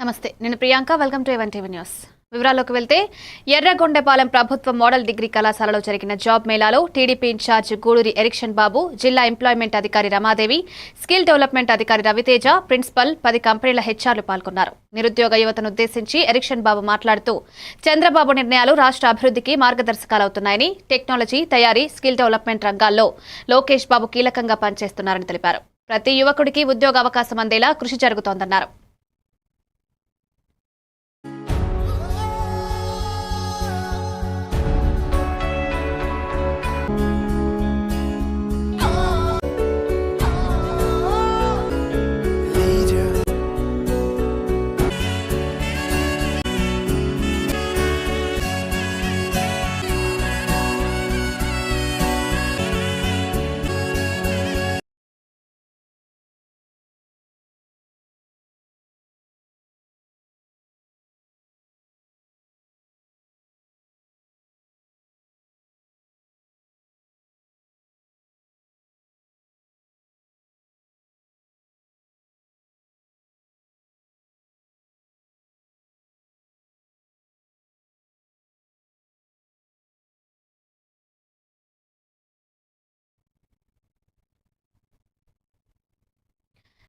నమస్తే నేను Priyanka welcome to Evan TV news. వివరాల్లోకి వెళ్తే ఎర్రగొండపాలెం ప్రభుత్వ మోడల్ డిగ్రీ కళాశాలలో జరిగిన జాబ్ మేళాలో TDP incharge Guduri erection Babu జిల్లా ఎంప్లాయ్మెంట్ అధికారి రమాదేవి స్కిల్ డెవలప్మెంట్ అధికారి రవితేజ ప్రిన్సిపల్ పది కంపెనీల హెచ్ఆర్లు పాల్గొన్నారు. నిరుద్యోగ యువతను ఉద్దేశించి ఎరిక్షన్ బాబు మాట్లాడుతూ చంద్రబాబు నిర్ణయాలు రాష్ట్ర అభివృద్ధికి మార్గదర్శకాలవుతున్నాయని టెక్నాలజీ తయారీ స్కిల్ డెవలప్మెంట్ రంగాల్లో లోకేష్ బాబు కీలకంగా పనిచేస్తున్నారని తెలిపారు. ప్రతి యువకుడికి ఉద్యోగ అవకాశం అందేలా కృషి జరుగుతోందన్నారు. you